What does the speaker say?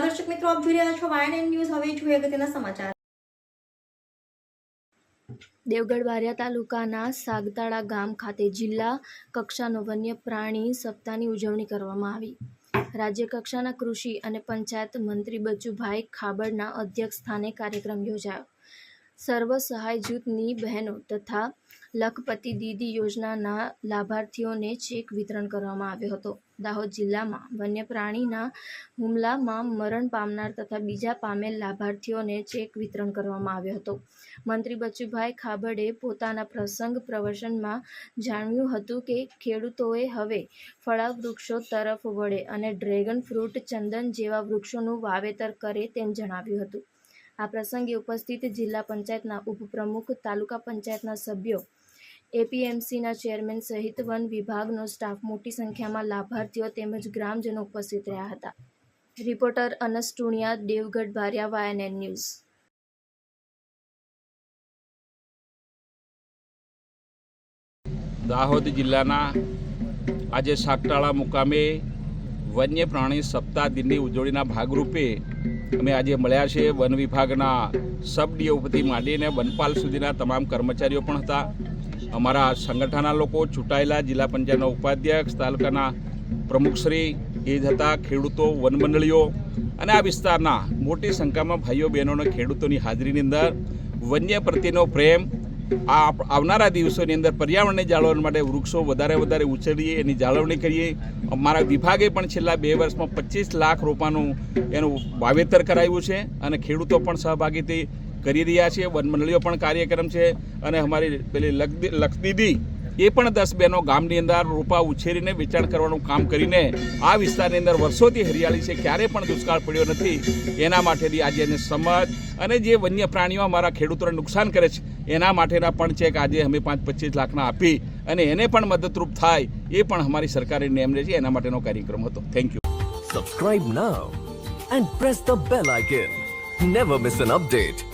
દર્શક મિત્રો, આપ જોઈ રહ્યા છો વાયન ન્યૂઝ હવે જોઈએ અગત્યના સમાચાર. દેવગઢ બારિયા તાલુકાના સાગતાળા ગામ ખાતે જિલ્લા કક્ષાનો વન્ય પ્રાણી સપ્તાહની ઉજવણી કરવામાં આવી. રાજ્ય કક્ષાના કૃષિ અને પંચાયત મંત્રી બચુભાઈ ખાબડના અધ્યક્ષ સ્થાને કાર્યક્રમ યોજાયો. સર્વ સહાય જૂથની બહેનો તથા લખપતિ દીદી યોજનાના લાભાર્થીઓને ચેક વિતરણ કરવામાં આવ્યો હતો. દાહોદ જિલ્લામાં વન્ય પ્રાણીના હુમલામાં મરણ પામનાર તથા બીજા પામેલ લાભાર્થીઓને ચેક વિતરણ કરવામાં આવ્યો હતો. મંત્રી બચુભાઈ ખાબડે પોતાના પ્રસંગ પ્રવચનમાં જાણ્યું હતું કે ખેડૂતોએ હવે ફળા વૃક્ષો તરફ વળે અને ડ્રેગન ફ્રૂટ ચંદન જેવા વૃક્ષોનું વાવેતર કરે તેમ જણાવ્યું હતું. આ પ્રસંગે ઉપસ્થિત જિલ્લા પંચાયતના ઉપપ્રમુખ, તાલુકા પંચાયતના સભ્યો, એપીએમસીના ચેરમેન સહિત વન વિભાગનો સ્ટાફ મોટી સંખ્યામાં લાભાર્થીઓ તેમજ ગ્રામજનો ઉપસ્થિત રહ્યા હતા. Reporter Anas Tuniya, Devgadh Baria YNN news Dahod જિલ્લાના આજે સાગટાળા મુકામે વન્ય પ્રાણી સપ્તાહ દિનની ઉજવણીના ભાગરૂપે અમે આજે મળ્યા છે વન વિભાગના સબ ડીઓપતિ માંડીને વનપાલ સુધીના તમામ કર્મચારીઓ પણ હતા. અમારા સંગઠનના લોકો ચૂંટાયેલા જિલ્લા પંચાયતના ઉપાધ્યક્ષ, તાલુકાના પ્રમુખશ્રી એ જ હતા ખેડૂતો, વનમંડળીઓ અને આ વિસ્તારના મોટી સંખ્યામાં ભાઈઓ બહેનોને ખેડૂતોની હાજરીની અંદર વન્ય પ્રત્યેનો પ્રેમ આ આવનારા દિવસોની અંદર પર્યાવરણને જાળવવા માટે વૃક્ષો વધારે વધારે ઉછેરીએ, એની જાળવણી કરીએ. અમારા વિભાગે પણ છેલ્લા બે વર્ષમાં પચીસ લાખ રોપાનું એનું વાવેતર કરાવ્યું છે અને ખેડૂતો પણ સહભાગીથી કરી રહ્યા છે. વનમંડળીઓ પણ કાર્યક્રમ છે અને અમારી પેલી લખદીદી એ પણ દસ બહેનો ગામની અંદર રોપા ઉછેરીને વેચાણ કરવાનું કામ કરીને આ વિસ્તારની અંદર વર્ષોથી હરિયાળી છે, ક્યારે પણ દુષ્કાળ પડ્યો નથી. એના માટેની આજે એને સમજ અને જે વન્ય પ્રાણીઓ અમારા ખેડૂતોને નુકસાન કરે છે, એના માટેના પણ ચેક આજે અમે પાંચ પચીસ લાખના આપી અને એને પણ મદદરૂપ થાય એ પણ અમારી સરકારે નેમ રહે છે, એના માટેનો કાર્યક્રમ હતો. Thank you Subscribe now and press the bell icon never miss an update.